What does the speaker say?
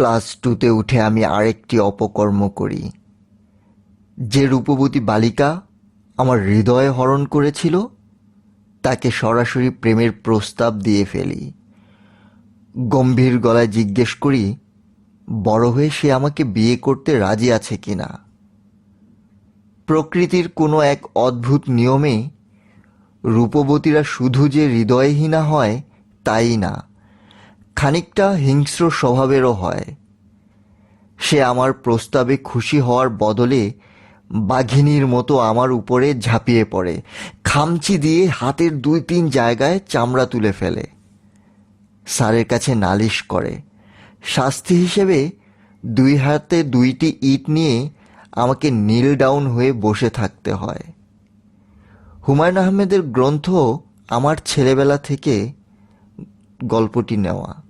Class টুতে উঠে আমি আরেকটি অপকর্ম করি। যে রূপবতী বালিকা আমার হৃদয় হরণ করেছিল, তাকে সরাসরি প্রেমের প্রস্তাব দিয়ে ফেলি। গম্ভীর গলায় জিজ্ঞেস করি, বড় হয়ে সে আমাকে বিয়ে করতে রাজি আছে কি না প্রকৃতির কোনো এক অদ্ভুত নিয়মে রূপবতীরা শুধু যে হৃদয়হীনা হয়, তাই না? খানিকটা হিংস্র স্বভাবেরও হয়। সে আমার প্রস্তাবে খুশি হওয়ার বদলে বাঘিনীর মতো আমার উপরে ঝাঁপিয়ে পড়ে। খামচি দিয়ে হাতের দুই তিন জায়গায় চামড়া তুলে ফেলে। স্যারের কাছে নালিশ করে, শাস্তি হিসেবে দুই হাতে দুইটি ইট নিয়ে আমাকে নীল ডাউন হয়ে বসে থাকতে হয়। হুমায়ুন আহমেদের গ্রন্থ আমার ছেলেবেলা থেকে গল্পটি নেওয়া।